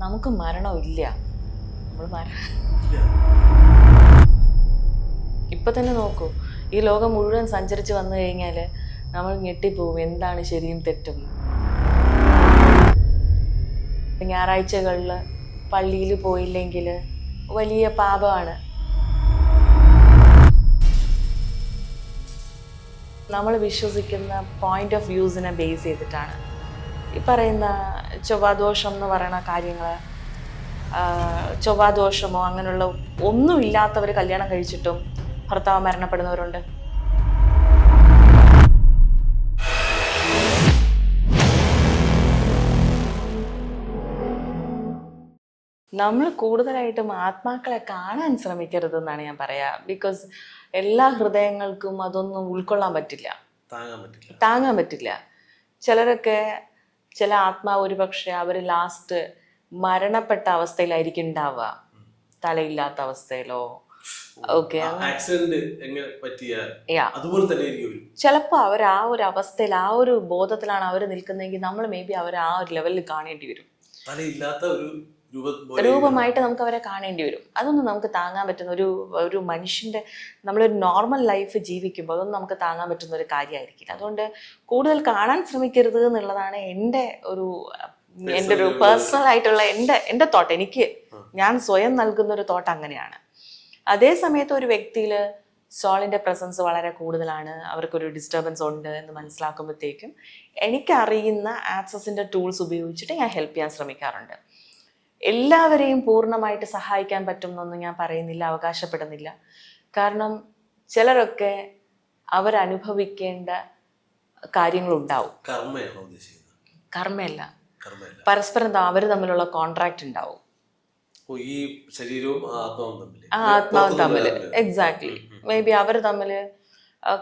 നമുക്ക് മരണമില്ല നമ്മൾ മര ഇപ്പൊ തന്നെ നോക്കൂ. ഈ ലോകം മുഴുവൻ സഞ്ചരിച്ചു വന്നു കഴിഞ്ഞാൽ നമ്മൾ ഞെട്ടിപ്പോവും. എന്താണ് ശരിയും തെറ്റും? ഞായറാഴ്ചകളിൽ പള്ളിയിൽ പോയില്ലെങ്കിൽ വലിയ പാപമാണ്. നമ്മൾ വിശ്വസിക്കുന്ന പോയിന്റ് ഓഫ് വ്യൂസിനെ ബേസ് ചെയ്തിട്ടാണ്. ഈ പറയുന്ന ചൊവ്വാദോഷം എന്ന് പറയുന്ന കാര്യങ്ങൾ ചൊവ്വാദോഷമോ അങ്ങനെയുള്ള ഒന്നുമില്ലാത്തവർ കല്യാണം കഴിച്ചിട്ടും ഭർത്താവ് മരണപ്പെടുന്നവരുണ്ട്? നമ്മൾ കൂടുതലായിട്ടും ആത്മാക്കളെ കാണാൻ ശ്രമിക്കരുത് എന്നാണ് ഞാൻ പറയാ. ബിക്കോസ് എല്ലാ ഹൃദയങ്ങൾക്കും അതൊന്നും ഉൾക്കൊള്ളാൻ പറ്റില്ല. താങ്ങാൻ പറ്റില്ല. താങ്ങാൻ പറ്റില്ല. ചിലരൊക്കെ ചില ആത്മാവ് ഒരു പക്ഷെ അവർ ലാസ്റ്റ് മരണപ്പെട്ട അവസ്ഥയിലായിരിക്കും ഉണ്ടാവുക തലയില്ലാത്ത അവസ്ഥയിലോ? ഓക്കെ ചിലപ്പോ അവർ ആ ഒരു അവസ്ഥയിൽ ആ ഒരു ബോധത്തിലാണ് അവർ നിൽക്കുന്നതെങ്കിൽ നമ്മൾ മേ ബി അവർ ആ ഒരു ലെവലിൽ കാണേണ്ടി വരും. തലയില്ലാത്ത ഒരു രൂപമായിട്ട് നമുക്ക് അവരെ കാണേണ്ടി വരും. അതൊന്നും നമുക്ക് താങ്ങാൻ പറ്റുന്ന ഒരു ഒരു മനുഷ്യന്റെ നമ്മളൊരു നോർമൽ ലൈഫ് ജീവിക്കുമ്പോൾ അതൊന്നും നമുക്ക് താങ്ങാൻ പറ്റുന്ന ഒരു കാര്യമായിരിക്കില്ല. അതുകൊണ്ട് കൂടുതൽ കാണാൻ ശ്രമിക്കരുത് എന്നുള്ളതാണ് എന്റെ ഒരു എന്റെ ഒരു പേഴ്സണൽ ആയിട്ടുള്ള എന്റെ എന്റെ തോട്ട് എനിക്ക് ഞാൻ സ്വയം നൽകുന്ന ഒരു തോട്ട് അങ്ങനെയാണ്. അതേ സമയത്ത് ഒരു വ്യക്തിയിൽ സോളിന്റെ പ്രസൻസ് വളരെ കൂടുതലാണ്. അവർക്കൊരു ഡിസ്റ്റർബൻസ് ഉണ്ട് എന്ന് മനസ്സിലാക്കുമ്പോഴത്തേക്കും എനിക്കറിയുന്ന ആക്സസിന്റെ ടൂൾസ് ഉപയോഗിച്ചിട്ട് ഞാൻ ഹെൽപ്പ് ചെയ്യാൻ ശ്രമിക്കാറുണ്ട്. എല്ലാവരെയും പൂർണമായിട്ട് സഹായിക്കാൻ പറ്റുമെന്നൊന്നും ഞാൻ പറയുന്നില്ല അവകാശപ്പെടുന്നില്ല. കാരണം ചിലരൊക്കെ അവരനുഭവിക്കേണ്ട കാര്യങ്ങളുണ്ടാവും. കർമ്മയല്ല. പരസ്പരം അവർ തമ്മിലുള്ള കോൺട്രാക്ട് ഉണ്ടാവും. ഈ ശരീരവും ആത്മാവും തമ്മിൽ എക്സാക്ട്ലി മേ ബി അവർ തമ്മിൽ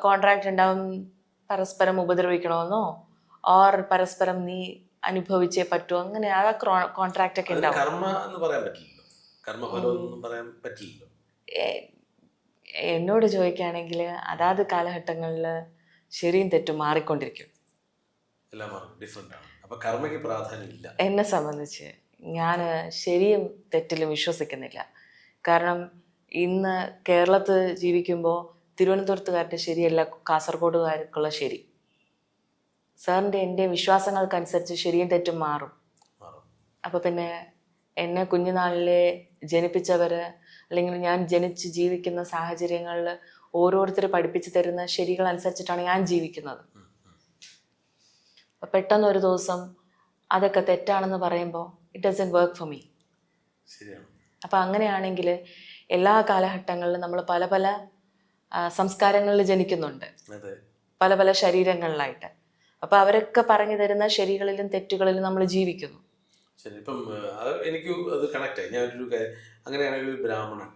കോൺട്രാക്ട് ഉണ്ടാവും പരസ്പരം ഉപദ്രവിക്കണമെന്നോ ഓർ പരസ്പരം നീ അനുഭവിച്ചേ പറ്റൂ. അങ്ങനെ ആ കോൺട്രാക്ട് ഒക്കെ ഉണ്ടാവും. കർമ്മ എന്ന് പറയാൻ പറ്റില്ലല്ലോ. കർമ്മഫലം ഒന്നും പറയാൻ പറ്റില്ലല്ലോ. എന്നോട് ചോദിക്കുകയാണെങ്കിൽ അതാത് കാലഘട്ടങ്ങളിൽ ശരിയും തെറ്റും മാറിക്കൊണ്ടിരിക്കും. എന്നെ സംബന്ധിച്ച് ഞാൻ ശരിയും തെറ്റിലും വിശ്വസിക്കുന്നില്ല. കാരണം ഇന്ന് കേരളത്തിൽ ജീവിക്കുമ്പോൾ തിരുവനന്തപുരത്തുകാരുടെ ശരിയല്ല കാസർഗോഡുകാർക്കുള്ള ശരി. സാറിന്റെ എന്റെ വിശ്വാസങ്ങൾക്കനുസരിച്ച് ശരിയും തെറ്റും മാറും. അപ്പോൾ പിന്നെ എന്നെ കുഞ്ഞുനാളിലെ ജനിപ്പിച്ചവർ അല്ലെങ്കിൽ ഞാൻ ജനിച്ച് ജീവിക്കുന്ന സാഹചര്യങ്ങളിൽ ഓരോരുത്തർ പഠിപ്പിച്ചു തരുന്ന ശരികൾ അനുസരിച്ചിട്ടാണ് ഞാൻ ജീവിക്കുന്നത്. അപ്പോൾ പെട്ടെന്ന് ഒരു ദിവസം അതൊക്കെ തെറ്റാണെന്ന് പറയുമ്പോൾ it doesn't work for me അപ്പം അങ്ങനെയാണെങ്കിൽ എല്ലാ കാലഘട്ടങ്ങളിലും നമ്മൾ പല പല സംസ്കാരങ്ങളിൽ ജനിക്കുന്നുണ്ട്. പല പല ശരീരങ്ങളിലായിട്ട്. അപ്പോൾ അവരൊക്കെ പറഞ്ഞു തരുന്ന ശരികളിലും തെറ്റുകളിലും നമ്മൾ ജീവിക്കുന്നു. ശരി ഇപ്പം അത് എനിക്ക് അത് കണക്ട് ആയി. ഞാനൊരു ഒരു അങ്ങനെയാണെങ്കിൽ ഒരു ബ്രാഹ്മണൻ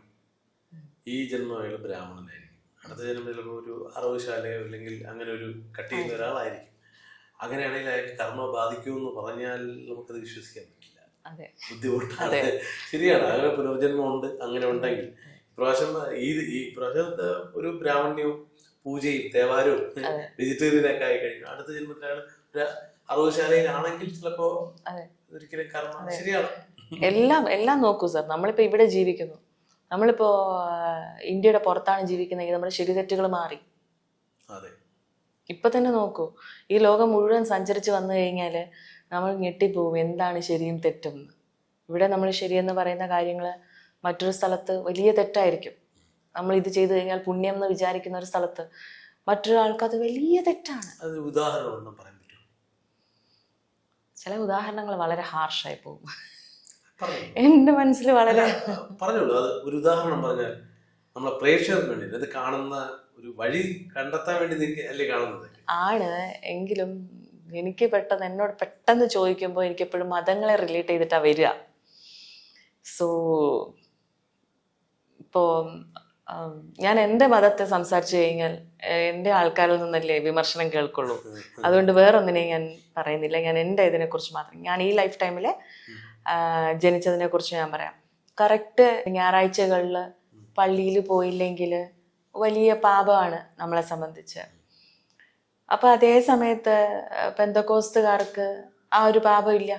ഈ ജന്മം അയാൾ ബ്രാഹ്മണനായിരിക്കും. അടുത്ത ജന്മം ചിലപ്പോൾ ഒരു അറവുശാലയോ അല്ലെങ്കിൽ അങ്ങനെ ഒരു കട്ട് ചെയ്യുന്ന ഒരാളായിരിക്കും. അങ്ങനെയാണെങ്കിൽ അയാൾക്ക് കർമ്മ ബാധിക്കുമെന്ന് പറഞ്ഞാൽ നമുക്കത് വിശ്വസിക്കാൻ പറ്റില്ല. ബുദ്ധിമുട്ടാണ്. ശരിയാണ് അങ്ങനെ പുനർജന്മമുണ്ട് അങ്ങനെ ഉണ്ടെങ്കിൽ. പ്രാവശ്യം ഈ ഈ പ്രാവശ്യം ഒരു ബ്രാഹ്മണ്യവും പൂജയും തേവാരവും വെജിറ്റേറിയൻ ഒക്കെ ആയി കഴിഞ്ഞു അടുത്ത ജന്മത്തിലാണ് ഒരു അറുപശാലയിലാണെങ്കിൽ ചിലപ്പോ. ഒരിക്കലും കർമ്മ ശരിയാണ് എല്ലാം എല്ലാം നോക്കൂ സാർ. നമ്മളിപ്പോ ഇവിടെ ജീവിക്കുന്നു. നമ്മളിപ്പോ ഇന്ത്യയുടെ പുറത്താണ് ജീവിക്കുന്നതെങ്കിൽ നമ്മുടെ ശരി തെറ്റുകൾ മാറി. അതെ. ഇപ്പൊ തന്നെ നോക്കൂ. ഈ ലോകം മുഴുവൻ സഞ്ചരിച്ച് വന്നു കഴിഞ്ഞാൽ നമ്മൾ ഞെട്ടിപ്പോവും. എന്താണ് ശരിയും തെറ്റും ഇവിടെ നമ്മൾ ശരിയെന്ന് പറയുന്ന കാര്യങ്ങൾ മറ്റൊരു സ്ഥലത്ത് വലിയ തെറ്റായിരിക്കും. നമ്മൾ ഇത് ചെയ്തു കഴിഞ്ഞാൽ പുണ്യം എന്ന് വിചാരിക്കുന്ന ഒരു സ്ഥലത്ത് മറ്റൊരാൾക്ക് അത് വലിയ തെറ്റാണ്. ഉദാഹരണം പറയാൻ പറ്റും ചില ഉദാഹരണങ്ങൾ വളരെ ഹാർഷായി പോകും. എന്റെ മനസ്സിൽ വളരെ പറഞ്ഞോളൂ. അത് ഒരു ഉദാഹരണം പറഞ്ഞാൽ നമ്മളെ പ്രേക്ഷകർക്ക് വേണ്ടി അത് കാണുന്ന ഒരു വഴി കണ്ടെത്താൻ വേണ്ടി അല്ലേ കാണുന്നത്? ആണ്. എങ്കിലും എനിക്ക് പെട്ടെന്ന് എന്നോട് പെട്ടെന്ന് ചോദിക്കുമ്പോൾ എനിക്ക് എപ്പോഴും മതങ്ങളെ റിലേറ്റ് ചെയ്തിട്ടാണ് വരിക. സോ ഇപ്പോൾ ഞാൻ എന്റെ മതത്തെ സംസാരിച്ചു കഴിഞ്ഞാൽ എന്റെ എന്റെ ആൾക്കാരിൽ നിന്നല്ലേ വിമർശനം കേൾക്കുള്ളൂ. അതുകൊണ്ട് വേറൊന്നിനെയും ഞാൻ പറയുന്നില്ല. ഞാൻ എന്റെ ഇതിനെക്കുറിച്ച് മാത്രം. ഞാൻ ഈ ലൈഫ് ടൈമിൽ ജനിച്ചതിനെ കുറിച്ച് ഞാൻ പറയാം. കറക്റ്റ് ഞായറാഴ്ചകളിൽ പള്ളിയിൽ പോയില്ലെങ്കിൽ വലിയ പാപമാണ് നമ്മളെ സംബന്ധിച്ച്. അപ്പൊ അതേ സമയത്ത് പെന്തക്കോസ്തുകാർക്ക് ആ ഒരു പാപം ഇല്ല.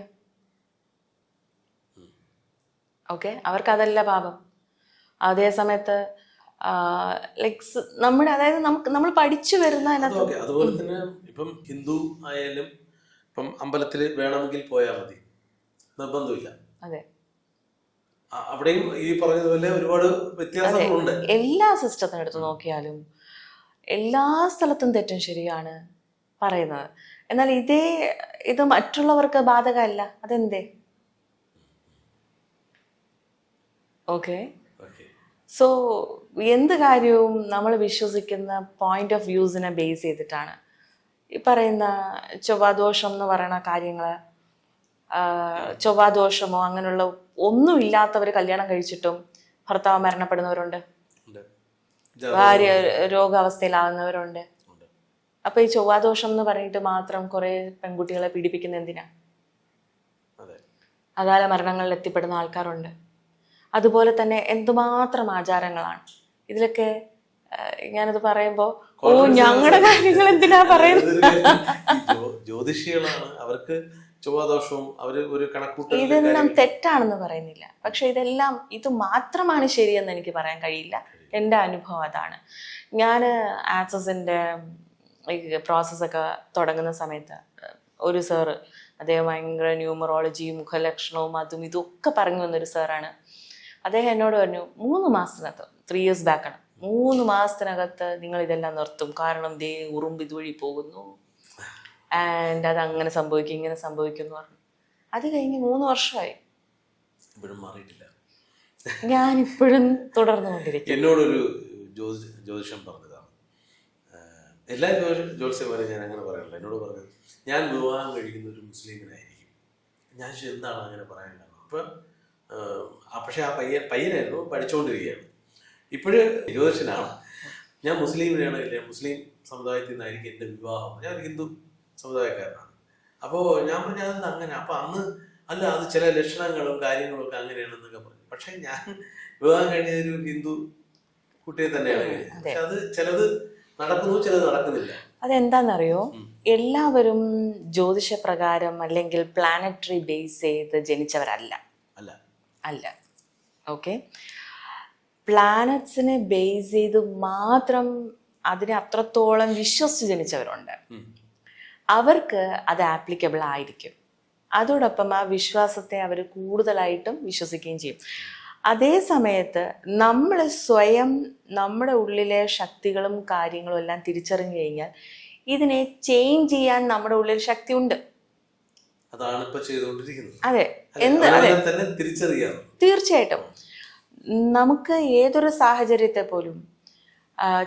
ഓക്കെ അവർക്ക് അതല്ല പാപം. അതേ സമയത്ത് ലൈക്സ് നമ്മുടെ അതായത് നമുക്ക് നമ്മൾ പഠിച്ചു വരുന്ന അതിനകത്ത് അതുപോലെ തന്നെ ഇപ്പം ഹിന്ദു ആയാലും ഇപ്പം അമ്പലത്തിൽ വേണമെങ്കിൽ പോയാൽ മതി. നിർബന്ധമില്ല. അതെ. അവിടെയും ഈ പറഞ്ഞതുപോലെ ഒരുപാട് വ്യത്യാസങ്ങളുണ്ട്. എല്ലാ സിസ്റ്റത്തിനും എടുത്ത് നോക്കിയാലും എല്ലാ സ്ഥലത്തും തെറ്റും ശരിയാണ് പറയുന്നത്. എന്നാൽ ഇതേ ഇത് മറ്റുള്ളവർക്ക് ബാധകമല്ല. അതെന്തേ? ഓക്കെ. സോ എന്ത് കാര്യവും നമ്മൾ വിശ്വസിക്കുന്ന പോയിന്റ് ഓഫ് വ്യൂസിനെ ബേസ് ചെയ്തിട്ടാണ്. ഈ പറയുന്ന ചൊവ്വാദോഷം എന്ന് പറയുന്ന കാര്യങ്ങൾ ചൊവ്വാദോഷമോ അങ്ങനെയുള്ള ഒന്നും ഇല്ലാത്തവർ കല്യാണം കഴിച്ചിട്ടും ഭർത്താവ് മരണപ്പെടുന്നവരുണ്ട്. ഭാര്യ രോഗാവസ്ഥയിലാവുന്നവരുണ്ട്. ഉണ്ട്. അപ്പൊ ഈ ചൊവ്വാദോഷം എന്ന് പറഞ്ഞിട്ട് മാത്രം കുറെ പെൺകുട്ടികളെ പീഡിപ്പിക്കുന്ന എന്തിനാ? അകാല മരണങ്ങളിൽ എത്തിപ്പെടുന്ന ആൾക്കാരുണ്ട്. അതുപോലെ തന്നെ എന്തുമാത്രം ആചാരങ്ങളാണ്. ഇതിലൊക്കെ ഞാനത് പറയുമ്പോ ഓ ഞങ്ങളുടെ കാര്യങ്ങൾ എന്തിനാ പറയുന്നത്? ജ്യോതിഷികളാണ് അവർക്ക് ചൊവ്വാദോഷവും അവർ ഒരു കണക്കൂട്ടൽ ഇതെല്ലാം തെറ്റാണെന്ന് പറയുന്നില്ല. പക്ഷെ ഇതെല്ലാം ഇത് മാത്രമാണ് ശരിയെന്ന് എനിക്ക് പറയാൻ കഴിയില്ല. എന്റെ അനുഭവം അതാണ്. ഞാൻ ആക്സസിന്റെ പ്രോസസ്സൊക്കെ തുടങ്ങുന്ന സമയത്ത് ഒരു സാറ് അദ്ദേഹം ഭയങ്കര ന്യൂമറോളജിയും മുഖലക്ഷണവും അതും ഇതൊക്കെ പറഞ്ഞു വന്നൊരു സാറാണ് അദ്ദേഹം എന്നോട് പറഞ്ഞു മൂന്ന് മാസത്തിനകത്ത് ത്രീ ഇയേഴ്സ് ആണ്. മൂന്ന് മാസത്തിനകത്ത് നിങ്ങൾ ഇതെല്ലാം നിർത്തും. കാരണം ദേ ഉറുമ്പ് ഇതുവഴി പോകുന്നു. ആൻഡ് അത് അങ്ങനെ സംഭവിക്കും ഇങ്ങനെ സംഭവിക്കും എന്ന് പറഞ്ഞു. അത് കഴിഞ്ഞ് മൂന്ന് വർഷമായി. ഞാൻ ഇപ്പോഴും തുടർന്നുകൊണ്ടിരിക്കും എന്നോടൊരു ജ്യോതി ജ്യോതിഷം പറഞ്ഞതാണ്. എല്ലാ ജ്യോതിഷന്മാരും ഞാൻ അങ്ങനെ പറയാറില്ല. എന്നോട് പറഞ്ഞത് ഞാൻ വിവാഹം കഴിക്കുന്ന ഒരു മുസ്ലിമിനായിരിക്കും. ഞാൻ എന്താണ് അങ്ങനെ പറയാൻ കാരണം അപ്പം പക്ഷേ ആ പയ്യൻ പയ്യനായിരുന്നു പഠിച്ചുകൊണ്ടിരിക്കുകയാണ് ഇപ്പോഴ് ജ്യോതിഷനാണ് ഞാൻ മുസ്ലിമിനെയാണ് ഇല്ലേ മുസ്ലിം സമുദായത്തിൽ നിന്നായിരിക്കും എന്റെ വിവാഹം. ഞാൻ ഒരു ഹിന്ദു സമുദായക്കാരനാണ്. അപ്പോൾ ഞാൻ പറഞ്ഞു അതെന്താ അങ്ങനെ? അപ്പോൾ അന്ന് അല്ല അത് ചില ലക്ഷണങ്ങളും കാര്യങ്ങളും ഒക്കെ അങ്ങനെയാണെന്നൊക്കെ പറഞ്ഞു. പക്ഷേ ഞാൻ വിവാഹം കഴിഞ്ഞ ഒരു ഹിന്ദു കുട്ടിയെ തന്നെയാണ്. പക്ഷെ അത് ചിലത് നടക്കുന്നു ചിലത് നടക്കുന്നില്ല. അതെന്താണെന്നറിയോ. എല്ലാവരും ജ്യോതിഷപ്രകാരം അല്ലെങ്കിൽ പ്ലാനറ്ററി ബേസ് ചെയ്ത് ജനിച്ചവരല്ല. അല്ല. ഓക്കെ പ്ലാനറ്റ്സിനെ ബേസ് ചെയ്ത് മാത്രം അതിനെ അത്രത്തോളം വിശ്വസിച്ച് ജനിച്ചവരുണ്ട്. അവർക്ക് അത് ആപ്ലിക്കബിൾ ആയിരിക്കും. അതോടൊപ്പം ആ വിശ്വാസത്തെ അവർ കൂടുതലായിട്ടും വിശ്വസിക്കുകയും ചെയ്യും. അതേ സമയത്ത് നമ്മൾ സ്വയം നമ്മുടെ ഉള്ളിലെ ശക്തികളും കാര്യങ്ങളും എല്ലാം തിരിച്ചറിഞ്ഞു കഴിഞ്ഞാൽ ഇതിനെ ചേഞ്ച് ചെയ്യാൻ നമ്മുടെ ഉള്ളിൽ ശക്തിയുണ്ട്. അതാണ് ഇപ്പൊ ചെയ്തുകൊണ്ടിരിക്കുന്നത്. അതെ. എന്ത് അതെ. അവരവരെ തന്നെ തിരിച്ചറിയാം. തീർച്ചയായിട്ടും. നമുക്ക് ഏതൊരു സാഹചര്യത്തെ പോലും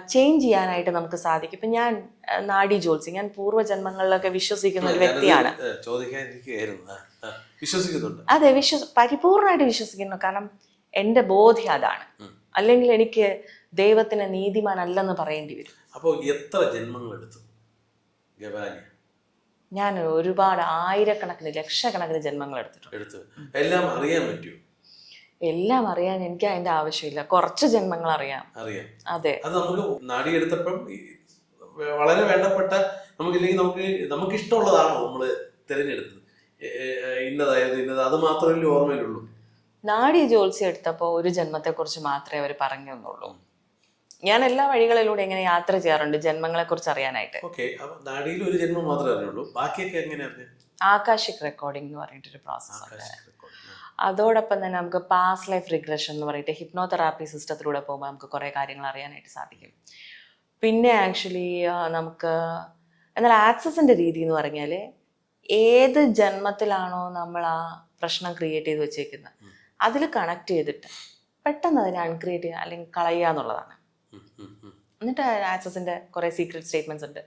ചേഞ്ച് ചെയ്യാനായിട്ട് നമുക്ക് സാധിക്കും. ഇപ്പൊ ഞാൻ നാടി നാഡി ജോത്സ്യം ഞാൻ പൂർവജന്മങ്ങളിലൊക്കെ വിശ്വസിക്കുന്ന ഒരു വ്യക്തിയാണ്. വിശ്വസിക്കുന്നുണ്ട്. അതെ വിശ്വസ് പരിപൂർണമായിട്ട് വിശ്വസിക്കുന്നു. കാരണം എന്റെ ബോധ്യം അതാണ്. അല്ലെങ്കിൽ എനിക്ക് ദൈവത്തിന് നീതിമാൻ അല്ലെന്ന് പറയേണ്ടി വരും. അപ്പോൾ എത്ര ജന്മങ്ങൾ എടുത്തു ഗവാനി ഞാൻ ഒരുപാട് ആയിരക്കണക്കിന് ലക്ഷക്കണക്കിന് ജന്മങ്ങൾ എടുത്തിട്ടുണ്ട്. എടുത്തു. എല്ലാം അറിയാൻ പറ്റുമോ? എല്ലാം അറിയാൻ എനിക്ക് അതിന്റെ ആവശ്യമില്ല. കുറച്ച് ജന്മങ്ങൾ അറിയാം. അറിയാം. അതെ. അത് നമുക്ക് നാടിയെടുത്തപ്പം വളരെ വേണ്ടപ്പെട്ട നമുക്കില്ലെങ്കിൽ നമുക്ക് നമുക്ക് ഇഷ്ടമുള്ളതാണോ നമ്മൾ തിരഞ്ഞെടുത്തത് ഇന്നതായത് ഇന്നത്. അത് മാത്രമല്ലേ ഓർമ്മയിലുള്ളൂ. നാടി ജോത്സ്യം എടുത്തപ്പോൾ ഒരു ജന്മത്തെ ജന്മത്തെക്കുറിച്ച് മാത്രമേ അവർ പറഞ്ഞു തന്നുള്ളൂ ഞാൻ എല്ലാ വഴികളിലൂടെ എങ്ങനെ യാത്ര ചെയ്യാറുണ്ട് ജന്മങ്ങളെ കുറിച്ച് അറിയാനായിട്ട്. ഓക്കെ അപ്പൊ നാടിയിൽ ഒരു ജന്മം മാത്രമേ അറിയുള്ളൂ ബാക്കിയൊക്കെ എങ്ങനെ ആകാശിക് റെക്കോർഡിംഗ് എന്ന് പറഞ്ഞിട്ടൊരു പ്രോസസ് ഉണ്ട്. അതോടൊപ്പം തന്നെ നമുക്ക് പാസ് ലൈഫ് റിഗ്രഷൻ എന്ന് പറഞ്ഞിട്ട് ഹിപ്നോതെറാപ്പി സിസ്റ്റത്തിലൂടെ പോകുമ്പോൾ നമുക്ക് കുറേ കാര്യങ്ങൾ അറിയാനായിട്ട് സാധിക്കും. പിന്നെ ആക്ച്വലി നമുക്ക് എന്നാൽ ആക്സസിന്റെ രീതി എന്ന് പറഞ്ഞാൽ ഏത് ജന്മത്തിലാണോ നമ്മൾ ആ പ്രശ്നം ക്രിയേറ്റ് ചെയ്ത് വെച്ചേക്കുന്നത്. അതിൽ കണക്ട് ചെയ്തിട്ട് പെട്ടെന്ന് അതിനെ അൺക്രിയേറ്റ് ചെയ്യുക അല്ലെങ്കിൽ കളയുക എന്നുള്ളതാണ്. എന്നിട്ട് ആക്സസിന്റെ കുറെ സീക്രട്ട് സ്റ്റേറ്റ്മെന്റ്സ് ഉണ്ട്.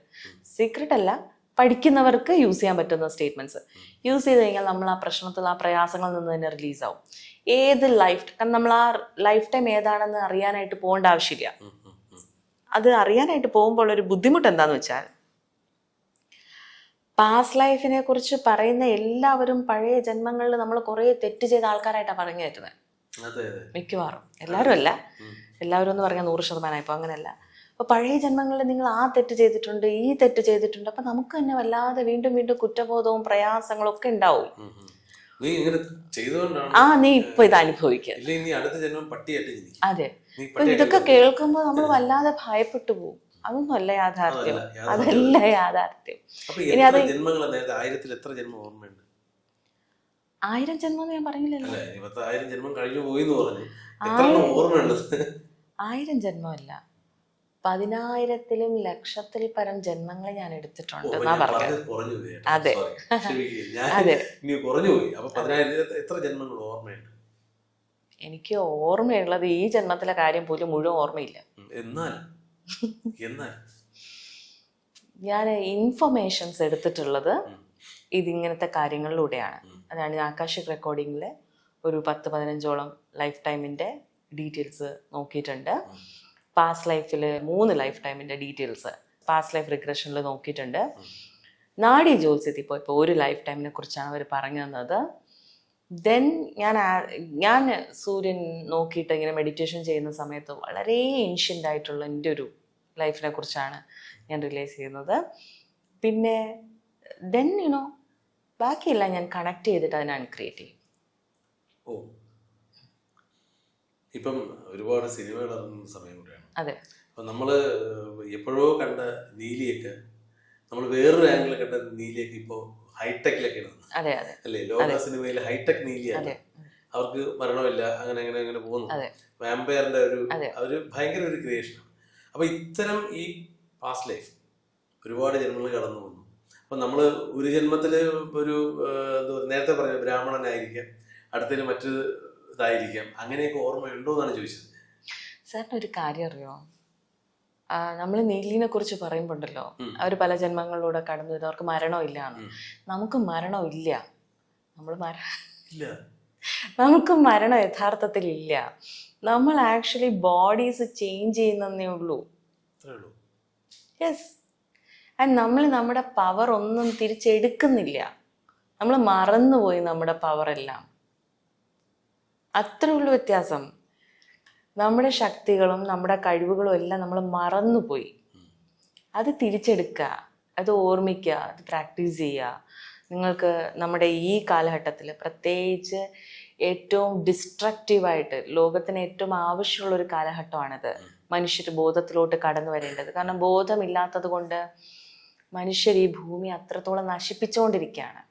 സീക്രട്ട് അല്ല പഠിക്കുന്നവർക്ക് യൂസ് ചെയ്യാൻ പറ്റുന്ന സ്റ്റേറ്റ്മെന്റ്സ് യൂസ് ചെയ്ത് കഴിഞ്ഞാൽ നമ്മൾ ആ പ്രശ്നത്തിൽ ആ പ്രയാസങ്ങളിൽ നിന്ന് തന്നെ റിലീസ് ആവും. ഏത് ലൈഫ് കാരണം നമ്മൾ ആ ലൈഫ് ടൈം ഏതാണെന്ന് അറിയാനായിട്ട് പോകേണ്ട ആവശ്യമില്ല. അത് അറിയാനായിട്ട് പോകുമ്പോൾ ഒരു ബുദ്ധിമുട്ട് എന്താന്ന് വെച്ചാൽ പാസ്റ്റ് ലൈഫിനെ കുറിച്ച് പറയുന്ന എല്ലാവരും പഴയ ജന്മങ്ങളിൽ നമ്മൾ കുറേ തെറ്റ് ചെയ്ത ആൾക്കാരായിട്ടാണ് പറഞ്ഞു തരുന്നത് മിക്കവാറും. എല്ലാവരും അല്ല. എല്ലാവരും എന്ന് പറഞ്ഞാൽ നൂറ് ശതമാനം ഇപ്പോൾ അങ്ങനെയല്ല. അപ്പോൾ പഴയ ജന്മങ്ങളിൽ നിങ്ങൾ ആ തെറ്റ് ചെയ്തിട്ടുണ്ട് ഈ തെറ്റ് ചെയ്തിട്ടുണ്ട് അപ്പം നമുക്ക് തന്നെ വല്ലാതെ വീണ്ടും വീണ്ടും കുറ്റബോധവും പ്രയാസങ്ങളും ഒക്കെ ഉണ്ടാവും. നീ ഇങ്ങനെ ചെയ്തുകൊണ്ടാണ് ആ നീ ഇപ്പൊ ഇത് അനുഭവിക്കുക. അതെ. ഇതൊക്കെ കേൾക്കുമ്പോ കേൾക്കുമ്പോൾ നമ്മൾ വല്ലാതെ ഭയപ്പെട്ടു പോകും അതൊന്നും അല്ല യാഥാർത്ഥ്യം. അതല്ല, യാഥാർത്ഥ്യം. ഇനി അത് ആയിരത്തിൽ എത്ര ജന്മം ഓർമ്മയുണ്ട്? ആയിരം ജന്മം ഞാൻ പറഞ്ഞില്ലല്ലോ. ആയിരം ജന്മം കഴിഞ്ഞു പോയി എന്ന് പറഞ്ഞു. ആയിരം ജന്മമല്ല. പതിനായിരത്തിലും ലക്ഷത്തിൽ പരം ജന്മങ്ങൾ ഞാൻ എടുത്തിട്ടുണ്ട് എന്നാ പറഞ്ഞത്. അതെ. അതെ. എത്ര ജന്മങ്ങൾ ഓർമ്മയുണ്ട്? എനിക്ക് ഓർമ്മയുള്ളത് ഈ ജന്മത്തിലെ കാര്യം പോലും മുഴുവൻ ഓർമ്മയില്ല. എന്നാൽ? എന്നാൽ? ഞാൻ ഇൻഫർമേഷൻസ് എടുത്തിട്ടുള്ളത്. ഇതിങ്ങനത്തെ കാര്യങ്ങളിലൂടെയാണ്. അതാണ് ആകാശിക് റെക്കോർഡിങ്ങിലെ ഒരു പത്ത് പതിനഞ്ചോളം ലൈഫ് ടൈമിന്റെ ഡീറ്റെയിൽസ് നോക്കിയിട്ടുണ്ട്. പാസ്റ്റ് ലൈഫിൽ മൂന്ന് ലൈഫ് ടൈമിന്റെ ഡീറ്റെയിൽസ് പാസ്റ്റ് ലൈഫ് റിഗ്രഷനിൽ നോക്കിയിട്ടുണ്ട്. നാടി നാഡി ജോത്സ്യത്തിൽ ഇപ്പോൾ ഇപ്പോൾ ഒരു ലൈഫ് ടൈമിനെ കുറിച്ചാണ് അവർ പറഞ്ഞു തന്നത്. ദെൻ ഞാൻ ഞാൻ സൂര്യൻ നോക്കിയിട്ട് ഇങ്ങനെ മെഡിറ്റേഷൻ ചെയ്യുന്ന സമയത്ത് വളരെ ഏൻഷ്യന്റ് ആയിട്ടുള്ള എന്റെ ഒരു ലൈഫിനെ കുറിച്ചാണ് ഞാൻ റിലൈസ് ചെയ്യുന്നത്. പിന്നെ ദെൻ യുനോ ബാക്കിയെല്ലാം ഞാൻ കണക്ട് ചെയ്തിട്ട് അതിനാണ് ക്രിയേറ്റ് ചെയ്യും. ഓ. ഇപ്പം ഒരുപാട് സിനിമകൾ ഇറങ്ങുന്ന സമയം കൂടെയാണ്. അതെ. അപ്പൊ നമ്മൾ എപ്പോഴോ കണ്ട നീലിയൊക്കെ നമ്മൾ വേറൊരു ആംഗിൾ കണ്ട നീലിയൊക്കെ ഇപ്പോ ഹൈടെക്കിലൊക്കെ അല്ലേ? ലോക സിനിമയിൽ ഹൈടെക് നീലിയാണ്. അവർക്ക് മരണമില്ല അങ്ങനെ അങ്ങനെ അങ്ങനെ പോകുന്നു. വാമ്പയറിന്റെ ഒരു അവർ ഒരു ഭയങ്കര ഒരു ക്രിയേഷനാണ് അപ്പൊ ഇത്തരം ഈ പാസ്റ്റ് ലൈഫ് ഒരുപാട് ജന്മങ്ങൾ കടന്നു പോകുന്നു. അപ്പൊ നമ്മൾ ഒരു ജന്മത്തിൽ ഒരു നേരത്തെ പറഞ്ഞ ബ്രാഹ്മണനായിരിക്കാം അടുത്തതിന് മറ്റു ഇതായിരിക്കാം. അങ്ങനെയൊക്കെ ഓർമ്മയുണ്ടോ എന്നാണ് ചോദിച്ചത്. സാറിന് ഒരു കാര്യം അറിയോ? നമ്മൾ നീലിനെ കുറിച്ച് പറയുമ്പോണ്ടല്ലോ. അവർ അവർ പല ജന്മങ്ങളിലൂടെ കടന്നു വരുന്നത് അവർക്ക് മരണമില്ല. നമുക്ക് മരണമില്ല നമ്മൾ മര ഇല്ല. നമുക്ക് മരണം യഥാർത്ഥത്തിൽ ഇല്ല. നമ്മൾ ആക്ച്വലി ബോഡീസ് ചേഞ്ച് ചെയ്യുന്നേ ഉള്ളൂ. യെസ് ആൻഡ് നമ്മൾ നമ്മുടെ പവർ ഒന്നും തിരിച്ചെടുക്കുന്നില്ല. നമ്മൾ മറന്നുപോയി നമ്മുടെ പവർ എല്ലാം. അത്രേ ഉള്ളൂ വ്യത്യാസം. നമ്മുടെ ശക്തികളും നമ്മുടെ കഴിവുകളും എല്ലാം നമ്മൾ മറന്നുപോയി. അത് തിരിച്ചെടുക്കുക അത് ഓർമ്മിക്കുക അത് പ്രാക്ടീസ് ചെയ്യുക. നിങ്ങൾക്ക് നമ്മുടെ ഈ കാലഘട്ടത്തിൽ പ്രത്യേകിച്ച് ഏറ്റവും ഡിസ്ട്രക്റ്റീവായിട്ട് ലോകത്തിന് ഏറ്റവും ആവശ്യമുള്ള ഒരു കാലഘട്ടമാണിത് മനുഷ്യർ ബോധത്തിലോട്ട് കടന്നു വരേണ്ടത്. കാരണം ബോധമില്ലാത്തത് കൊണ്ട് മനുഷ്യർ ഈ ഭൂമി അത്രത്തോളം നശിപ്പിച്ചുകൊണ്ടിരിക്കുകയാണ്.